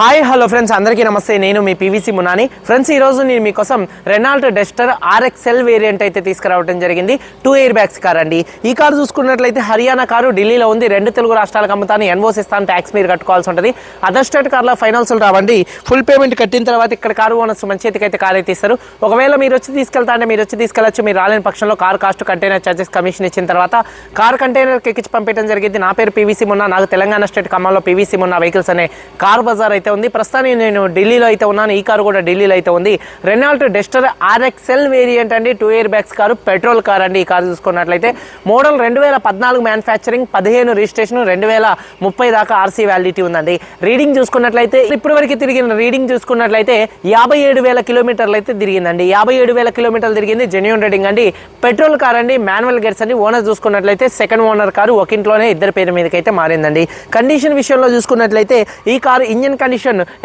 Hi hello friends అందరికీ నమస్తే. నేను మీ పీవీసీ మునాని. ఫ్రెండ్స్ ఈ రోజు నేను మీకోసం రెనాల్ట్ డెస్టర్ ఆర్ఎక్స్ఎల్ వేరియంట్ అయితే తీసుకురావడం జరిగింది. టూ ఎయిర్ బ్యాగ్స్ కార్ అండి. ఈ కారు చూసుకున్నట్లయితే హర్యానా కారు ఢిల్లీలో ఉంది. రెండు తెలుగు రాష్ట్రాలకు అమ్ముతాను. ఎన్ఓస్ ఇస్తాను ట్యాక్స్ మీరు కట్టుకోవాల్సి ఉంటుంది. అదర్ స్టేట్ కార్లో ఫైనాన్సులు రావండి. ఫుల్ పేమెంట్ కట్టిన తర్వాత ఇక్కడ కారు ఓనర్స్ మంచి చేతికి అయితే కార్ అయితే ఇస్తారు ఒకవేళ మీరు వచ్చి తీసుకెళ్తా అంటే మీరు వచ్చి తీసుకెళ్ళచ్చు. మీరు రాలేని పక్షంలో car cost container charges commission ఇచ్చిన తర్వాత కార్ కంటైనర్ ఎక్కించి పంపించడం జరిగింది. నా పేరు పీవీసీ మున్నా. నాకు తెలంగాణ స్టేట్ ఖమ్మంలో పీవీసీ మున్నా వెహికల్స్ అనే కార్ బజార్ అయితే ఉంది. ప్రస్తుతానికి నేను ఢిల్లీలో అయితే ఉన్నాను. ఈ కారు కూడా ఢిల్లీలో అయితే ఉంది. రెనాల్ట్ డెస్టర్ ఆర్ఎక్స్ఎల్ వేరియంట్ అండి. Two airbags car petrol car అండి ఈ కారు చూసుకున్నట్లయితే. మోడల్ రెండు వేల పద్నాలుగు మ్యానుఫ్యాక్చరింగ్ పదిహేను రిజిస్ట్రేషన్ రెండు వేల ముప్పై దాకా ఆర్సీ వ్యాలిడిటీ ఉందండి. రీడింగ్ చూసుకున్నట్లయితే ఇప్పటి వరకు తిరిగిన రీడింగ్ చూసుకున్నట్లయితే యాభై ఏడు వేల కిలోమీటర్లు అయితే తిరిగిందండి. యాభై ఏడు వేల కిలోమీటర్లు తిరిగింది జెన్యున్ రీడింగ్ అండి. పెట్రోల్ కార్ అండి మాన్యువల్ గేట్స్ అండి. ఓనర్ చూసుకున్నట్లయితే సెకండ్ ఓనర్ కారు ఒక ఇంట్లోనే ఇద్దరు పేరు మీదకైతే అయితే మారిందండి. కండిషన్ విషయంలో చూసుకున్నట్లయితే ఈ కారు ఇంజిన్ కండిషన్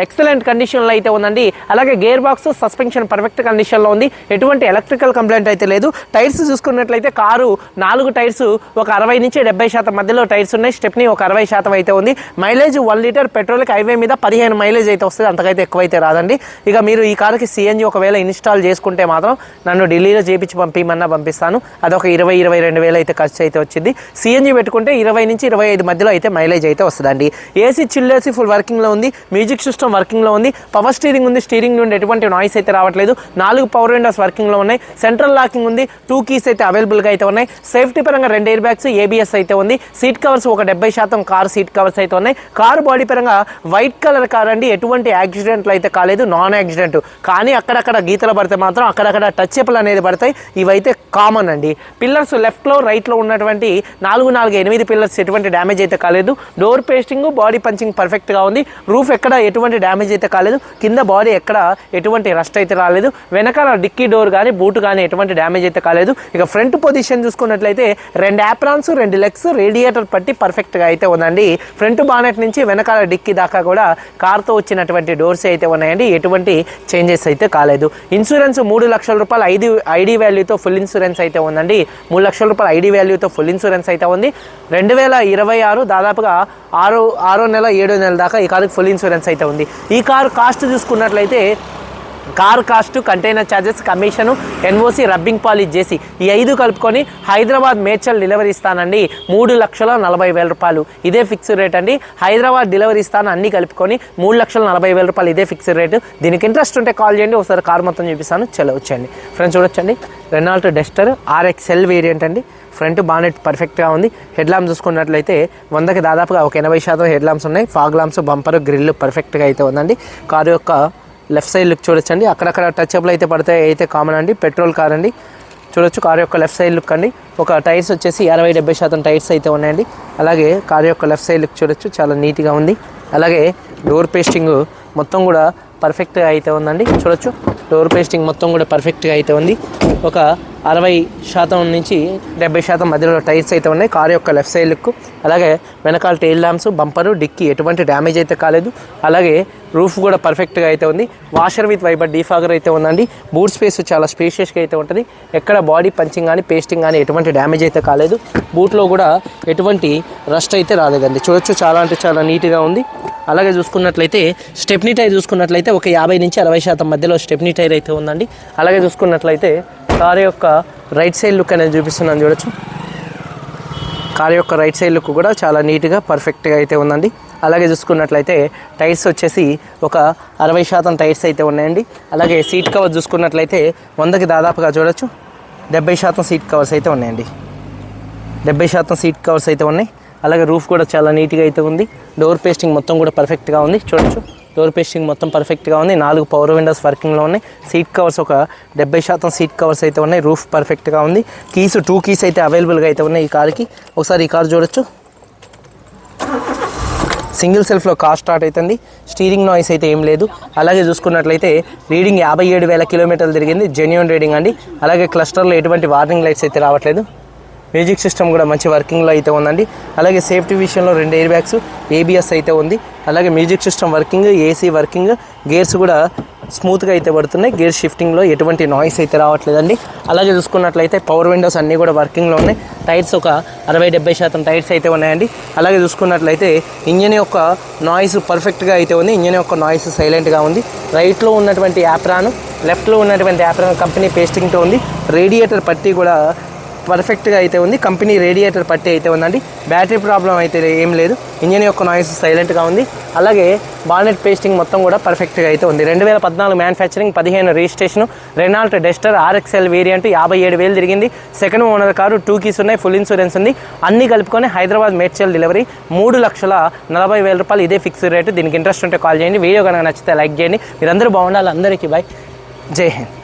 ఎక్సలెంట్ కండిషన్లో అయితే ఉందండి. అలాగే గేర్ బాక్స్ సస్పెన్షన్ పర్ఫెక్ట్ కండిషన్లో ఉంది. ఎటువంటి ఎలక్ట్రికల్ కంప్లైంట్ అయితే లేదు. టైర్స్ చూసుకున్నట్లయితే కారు నాలుగు టైర్స్ ఒక అరవై నుంచి డెబ్బై శాతం మధ్యలో టైర్స్ ఉన్నాయి. స్టెప్ని ఒక అరవై శాతం అయితే ఉంది. మైలేజ్ వన్ లీటర్ పెట్రోల్కి హైవే మీద పదిహేను మైలేజ్ అయితే వస్తుంది. అంతకైతే ఎక్కువైతే రాదండి. ఇక మీరు ఈ కారుకి సిఎన్జి ఒకవేళ ఇన్స్టాల్ చేసుకుంటే మాత్రం నన్ను ఢిల్లీలో చేపించి పంపించమన్నా పంపిస్తాను. అదొక ఇరవై ఇరవై రెండు వేలు అయితే ఖర్చు అయితే వచ్చింది. సిఎన్జి పెట్టుకుంటే ఇరవై నుంచి ఇరవై ఐదు మధ్యలో అయితే మైలేజ్ అయితే వస్తుందండి. ఏసీ చిల్లేసి ఫుల్ వర్కింగ్లో ఉంది. మ్యూజిక్ సిస్టమ్ వర్కింగ్లో ఉంది. పవర్ స్టీరింగ్ ఉంది. స్టీరింగ్ నుండి ఎటువంటి నాయిస్ అయితే రావట్లేదు. నాలుగు పవర్ విండోస్ వర్కింగ్లో ఉన్నాయి. సెంట్రల్ లాకింగ్ ఉంది. టూ కీస్ అయితే అవైలబుల్గా అయితే ఉన్నాయి. సేఫ్టీ పరంగా రెండు ఎయిర్ బ్యాగ్స్ ఏబిఎస్ అయితే ఉంది. సీట్ కవర్స్ ఒక డెబ్బై శాతం కార్ సీట్ కవర్స్ అయితే ఉన్నాయి. కార్ బాడీ పరంగా వైట్ కలర్ కార్ అండి. ఎటువంటి యాక్సిడెంట్లు అయితే కాలేదు. Non accident. కానీ అక్కడక్కడ గీతలు పడితే మాత్రం అక్కడక్కడ టచ్ చెప్పులు అనేది పడతాయి. ఇవైతే కామన్ అండి. పిల్లర్స్ లెఫ్ట్లో రైట్లో ఉన్నటువంటి నాలుగు నాలుగు ఎనిమిది పిల్లర్స్ ఎటువంటి డ్యామేజ్ అయితే కాలేదు. డోర్ పేస్టింగ్ బాడీ పంచింగ్ పర్ఫెక్ట్గా ఉంది. రూఫ్ ఎక్కడ ఎటువంటి డ్యామేజ్ అయితే కాలేదు. కింద బాడీ ఎక్కడ ఎటువంటి రస్ట్ అయితే రాలేదు. వెనకాల డిక్కీ డోర్ కానీ బూట్ కానీ ఎటువంటి డ్యామేజ్ అయితే కాలేదు. ఇక ఫ్రంట్ పొజిషన్ చూసుకున్నట్లయితే రెండు యాప్రాన్స్ రెండు లెగ్స్ రేడియేటర్ పట్టి పర్ఫెక్ట్గా అయితే ఉందండి. ఫ్రంట్ బానెట్ నుంచి వెనకాల డిక్కీ దాకా కూడా కార్తో వచ్చినటువంటి డోర్స్ అయితే ఉన్నాయండి. ఎటువంటి చేంజెస్ అయితే కాలేదు. ఇన్సూరెన్స్ మూడు లక్షల రూపాయలు ఐడి ఐడి వాల్యూతో ఫుల్ ఇన్సూరెన్స్ అయితే ఉందండి. మూడు లక్షల రూపాయలు ఐడి వాల్యూతో ఫుల్ ఇన్సూరెన్స్ అయితే ఉంది. రెండు వేల ఇరవై ఆరు దాదాపుగా ఆరో ఆరో నెల ఏడో నెల దాకా ఈ కారుకి ఫుల్ ఇన్సూరెన్స్ అయితే ఉంది. ఈ కారు కాస్ట్ చూసుకున్నట్లయితే car cost container charges commission NOC rubbing polish చేసి ఈ ఐదు కలుపుకొని హైదరాబాద్ మేడ్చల్ డెలివరీ ఇస్తానండి మూడు లక్షల నలభై వేల రూపాయలు. ఇదే ఫిక్స్ రేట్ అండి. హైదరాబాద్ డెలివరీ ఇస్తాను అన్ని కలుపుకొని మూడు లక్షల నలభై వేల రూపాయలు ఇదే ఫిక్స్ రేటు దీనికి ఇంట్రెస్ట్ ఉంటే కాల్ చేయండి. ఒకసారి కార్ మొత్తం చూపిస్తాను. చలో వచ్చేయండి. ఫ్రెండ్స్ చూడొచ్చండి. రెనాల్ట్ డెస్టర్ ఆర్ఎక్స్ఎల్ వేరియంట్ అండి. ఫ్రంట్ బానెట్ పర్ఫెక్ట్గా ఉంది. హెడ్ లాంప్స్ చూసుకున్నట్లయితే వందకి దాదాపుగా ఒక ఎనభై శాతం హెడ్ ల్యాంప్స్ ఉన్నాయి. ఫాగ్ ల్యాంప్స్ బంపర్ గ్రిల్ పర్ఫెక్ట్గా అయితే ఉందండి. కారు యొక్క లెఫ్ట్ సైడ్ లుక్ చూడొచ్చండి. అక్కడక్కడ టచ్ అప్లు అయితే పడతాయి అయితే కామన్ అండి. పెట్రోల్ కార్ అండి. చూడొచ్చు కారు యొక్క లెఫ్ట్ సైడ్ లుక్ అండి. ఒక టైర్స్ వచ్చేసి అరవై డెబ్బై శాతం టైర్స్ అయితే ఉన్నాయండి. అలాగే కారు యొక్క లెఫ్ట్ సైడ్ లుక్ చూడొచ్చు చాలా నీట్గా ఉంది. అలాగే డోర్ పేస్టింగ్ మొత్తం కూడా పర్ఫెక్ట్గా అయితే ఉందండి. చూడొచ్చు డోర్ పేస్టింగ్ మొత్తం కూడా పర్ఫెక్ట్గా అయితే ఉంది. ఒక అరవై శాతం నుంచి డెబ్బై శాతం మధ్యలో టైర్స్ అయితే ఉన్నాయి. కార్ యొక్క లెఫ్ట్ సైడ్ లుక్ అలాగే వెనకాల టైల్ ల్యాంప్స్ బంపరు డిక్కీ ఎటువంటి డ్యామేజ్ అయితే కాలేదు. అలాగే రూఫ్ కూడా పర్ఫెక్ట్గా అయితే ఉంది. వాషర్ విత్ వైబర్ డీఫాగర్ అయితే ఉందండి. బూట్ స్పేస్ చాలా స్పేషియస్గా అయితే ఉంటుంది. ఎక్కడ బాడీ పంచింగ్ కానీ పేస్టింగ్ కానీ ఎటువంటి డ్యామేజ్ అయితే కాలేదు. బూట్లో కూడా ఎటువంటి రస్ట్ అయితే రాలేదండి. చూడొచ్చు చాలా అంటే చాలా నీట్గా ఉంది. అలాగే చూసుకున్నట్లయితే స్టెప్నీ టైర్ చూసుకున్నట్లయితే ఒక యాభై నుంచి అరవై శాతం మధ్యలో స్టెప్నీ టైర్ అయితే ఉందండి. అలాగే చూసుకున్నట్లయితే కార్ యొక్క రైట్ సైడ్ లుక్ అనేది చూపిస్తున్నాను చూడొచ్చు. కార్ యొక్క రైట్ సైడ్ లుక్ కూడా చాలా నీట్గా పర్ఫెక్ట్గా అయితే ఉందండి. అలాగే చూసుకున్నట్లయితే టైర్స్ వచ్చేసి ఒక అరవై శాతం టైర్స్ అయితే ఉన్నాయండి. అలాగే సీట్ కవర్ చూసుకున్నట్లయితే వందకి దాదాపుగా చూడొచ్చు. డెబ్బై శాతం సీట్ కవర్స్ అయితే ఉన్నాయండి. డెబ్బై శాతం సీట్ కవర్స్ అయితే ఉన్నాయి. అలాగే రూఫ్ కూడా చాలా నీట్గా అయితే ఉంది. డోర్ పేస్టింగ్ మొత్తం కూడా పర్ఫెక్ట్గా ఉంది. చూడొచ్చు. డోర్ పేస్టింగ్ మొత్తం పర్ఫెక్ట్గా ఉంది. నాలుగు పవర్ విండోస్ వర్కింగ్లో ఉన్నాయి. సీట్ కవర్స్ ఒక డెబ్బై శాతం సీట్ కవర్స్ అయితే ఉన్నాయి. రూఫ్ పర్ఫెక్ట్గా ఉంది. కీస్ టూ కీస్ అయితే అవైలబుల్గా అయితే ఉన్నాయి ఈ కార్కి ఒకసారి ఈ కార్ చూడొచ్చు. సింగిల్ సెల్ఫ్లో కార్ స్టార్ట్ అవుతుంది స్టీరింగ్ నాయిస్ అయితే ఏం లేదు. అలాగే చూసుకున్నట్లయితే రీడింగ్ యాభై ఏడు వేల కిలోమీటర్లు తిరిగింది. జెన్యున్ రీడింగ్ అండి. అలాగే క్లస్టర్లో ఎటువంటి వార్నింగ్ లైట్స్ అయితే రావట్లేదు. మ్యూజిక్ సిస్టమ్ కూడా మంచి వర్కింగ్లో అయితే ఉందండి. అలాగే సేఫ్టీ విషయంలో రెండు ఎయిర్ బ్యాగ్స్ ఏబిఎస్ అయితే ఉంది. అలాగే music system working AC working gears కూడా స్మూత్గా అయితే పడుతున్నాయి. గేర్ షిఫ్టింగ్లో ఎటువంటి నాయిస్ అయితే రావట్లేదండి. అలాగే చూసుకున్నట్లయితే పవర్ విండోస్ అన్నీ కూడా వర్కింగ్లో ఉన్నాయి. టైర్స్ ఒక అరవై డెబ్బై శాతం టైర్స్ అయితే ఉన్నాయండి. అలాగే చూసుకున్నట్లయితే ఇంజన్ యొక్క నాయిస్ పర్ఫెక్ట్గా అయితే ఉంది. ఇంజన్ యొక్క నాయిస్ సైలెంట్గా ఉంది. రైట్లో ఉన్నటువంటి యాప్రాను లెఫ్ట్లో ఉన్నటువంటి యాప్రాన్ కంపెనీ పేస్టింగ్తో ఉంది. రేడియేటర్ పట్టి కూడా పర్ఫెక్ట్గా అయితే ఉంది. కంపెనీ రేడియేటర్ పట్టి అయితే ఉందండి. బ్యాటరీ ప్రాబ్లం అయితే ఏం లేదు. ఇంజన్ యొక్క నాయిస్ సైలెంట్గా ఉంది. అలాగే బానెట్ పేస్టింగ్ మొత్తం కూడా పర్ఫెక్ట్గా అయితే ఉంది. రెండు వేల పద్నాలుగు మ్యానుఫ్యాక్చరింగ్ పదిహేను registration Renault Duster RXL variant యాభై ఏడు వేలు తిరిగింది. Second owner car two keys ఉన్నాయి ఫుల్ ఇన్సూరెన్స్ ఉంది. అన్ని కలుపుకొని హైదరాబాద్ మేడ్చల్ డెలివరీ మూడు లక్షల నలభై వేల రూపాయలు ఇదే ఫిక్స్డ్ రేటు దీనికి ఇంట్రెస్ట్ ఉంటే కాల్ చేయండి. వీడియో కనుక నచ్చితే లైక్ చేయండి. మీరందరూ బాగుండాలి. అందరికీ బాయ్ జై హింద్.